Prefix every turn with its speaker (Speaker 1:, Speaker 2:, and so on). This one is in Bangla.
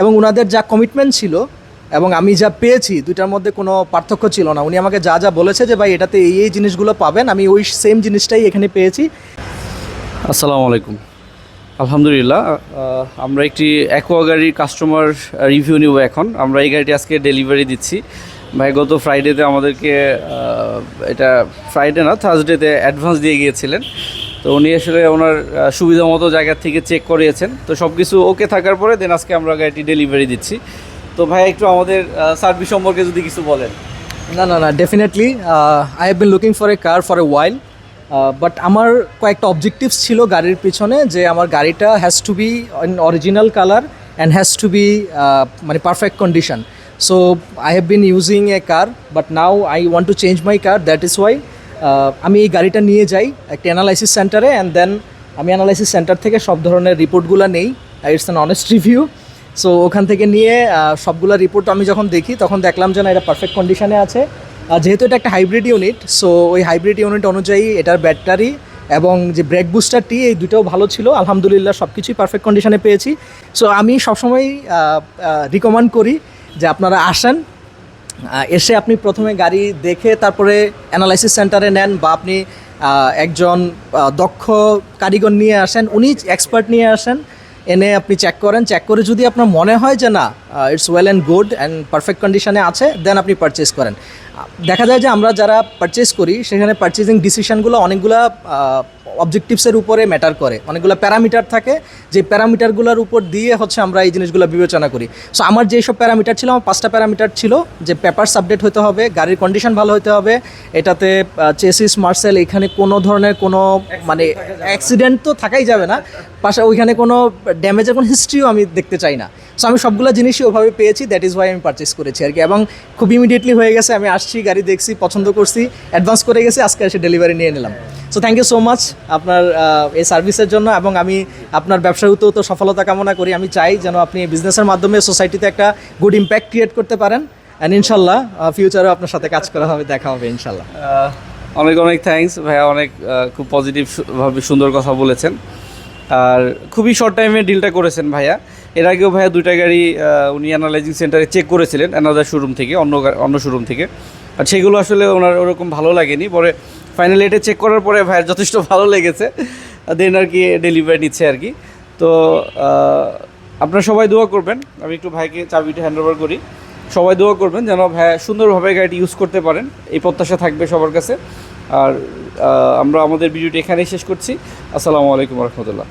Speaker 1: এবং ওনাদের যা কমিটমেন্ট ছিল এবং আমি যা পেয়েছি, দুইটার মধ্যে কোনো পার্থক্য ছিল না। উনি আমাকে যা যা বলেছে যে, ভাই, এটাতে এই এই জিনিসগুলো পাবেন, আমি ওই সেম জিনিসটাই এখানে পেয়েছি।
Speaker 2: আসসালামু আলাইকুম। আলহামদুলিল্লাহ আমরা একটি অ্যাকোয়া গাড়ির কাস্টমার রিভিউ নিব এখন। আমরা এই গাড়িটি আজকে ডেলিভারি দিচ্ছি। ভাই, গত ফ্রাইডেতে আমাদেরকে এটা ফ্রাইডে না থার্সডেতে অ্যাডভান্স দিয়ে গিয়েছিলেন। তো উনি আসলে ওনার সুবিধা মতো জায়গা থেকে চেক করিয়েছেন। তো সব কিছু ওকে থাকার পরে দেন আজকে আমরা গাড়িটি ডেলিভারি দিচ্ছি। তো ভাই, একটু আমাদের সার্ভিস সম্পর্কে যদি কিছু বলেন।
Speaker 1: না না না definitely I have been looking for a car for a while but আমার কয়েকটা অবজেক্টিভস ছিল গাড়ির পিছনে যে আমার গাড়িটা has to be original colour and has to be মানে perfect condition so I have been using a car but now I want to change my car that is why আমি এই গাড়িটা নিয়ে যাই একটা অ্যানালাইসিস সেন্টারে অ্যান্ড দেন আমি অ্যানালাইসিস সেন্টার থেকে সব ধরনের রিপোর্টগুলো নেই it's an honest review so ওখান থেকে নিয়ে সবগুলো রিপোর্ট আমি যখন দেখি, তখন দেখলাম যে না, এটা পারফেক্ট কন্ডিশনে আছে। যেহেতু এটা একটা হাইব্রিড ইউনিট সো ওই হাইব্রিড ইউনিট অনুযায়ী এটার ব্যাটারি এবং যে ব্রেক বুস্টারটি এই দুটোও ভালো ছিল। আলহামদুলিল্লাহ সব কিছুই পারফেক্ট কন্ডিশনে পেয়েছি। সো আমি সবসময় রিকমেন্ড করি যে আপনারা আসেন এসে আপনি প্রথমে গাড়ি দেখে তারপরে অ্যানালাইসিস সেন্টারে নেন বা আপনি একজন দক্ষ কারিগর নিয়ে আসেন, উনি এক্সপার্ট নিয়ে আসেন, এনে আপনি চেক করেন চেক করে যদি আপনার মনে হয় যে না it's well and good and perfect কন্ডিশনে আছে দেন আপনি পারচেস করেন। দেখা যায় যে আমরা যারা পারচেস করি, সেখানে পারচেজিং ডিসিশনগুলো অনেকগুলো অবজেক্টিভসের উপরে ম্যাটার করে। অনেকগুলো প্যারামিটার থাকে। যে প্যারামিটারগুলোর উপর দিয়ে হচ্ছে আমরা এই জিনিসগুলো বিবেচনা করি। সো আমার যেসব প্যারামিটার ছিল, আমার পাঁচটা প্যারামিটার ছিল। যে পেপার আপডেট হতে হবে, গাড়ির কন্ডিশন ভালো হতে হবে, এটাতে চেসিস মার্সেল এখানে কোনো ধরনের কোনো মানে অ্যাক্সিডেন্ট তো থাকাই যাবে না। পাশে, ওইখানে কোনো ড্যামেজের কোনো হিস্ট্রিও আমি দেখতে চাই না। সো আমি সবগুলো জিনিসই ওভাবে পেয়েছি দ্যাট ইজ ওয়াই আমি পারচেস করেছি আর কি। এবং খুব ইমিডিয়েটলি হয়ে গেছে, আমি আসছি, গাড়ি দেখছি, পছন্দ করছি অ্যাডভান্স করে গেছি, আজকে এসে ডেলিভারি নিয়ে নিলাম। So thank you so much আপনার এই সার্ভিসের জন্য এবং আমি আপনার ব্যবসায়তেও তো সফলতা কামনা করি। আমি চাই যেন আপনি বিজনেসের মাধ্যমে সোসাইটিতে একটা গুড ইম্প্যাক্ট ক্রিয়েট করতে পারেন। অ্যান্ড ইনশাল্লাহ ফিউচারেও আপনার সাথে কাজ করা হবে, দেখা হবে, ইনশাল্লাহ।
Speaker 2: অনেক অনেক থ্যাঙ্কস ভাইয়া অনেক খুব পজিটিভভাবে সুন্দর কথা বলেছেন। আর খুবই শর্ট টাইমে ডিলটা করেছেন ভাইয়া। এর আগেও ভাইয়া দুইটা গাড়ি উনি অ্যানালাইজিং সেন্টারে চেক করেছিলেন অ্যানাদার শোরুম থেকে, অন্য অন্য শোরুম থেকে। আর সেগুলো আসলে ওনার ওরকম ভালো লাগেনি। পরে ফাইনালি এটা চেক করার পরে ভাইয়ের যথেষ্ট ভালো লেগেছে। দেন আর কি ডেলিভারি নিচ্ছে আর কি। তো আপনারা সবাই দোয়া করবেন। আমি একটু ভাইকে চাবিটা হ্যান্ড ওভার করি। সবাই দোয়া করবেন যেন ভাইয়া সুন্দরভাবে গাড়িটি ইউজ করতে পারেন। এই প্রত্যাশা থাকবে সবার কাছে। আর আমরা আমাদের ভিডিওটি এখানেই শেষ করছি। আসসালামু আলাইকুম রহমতুল্লাহ।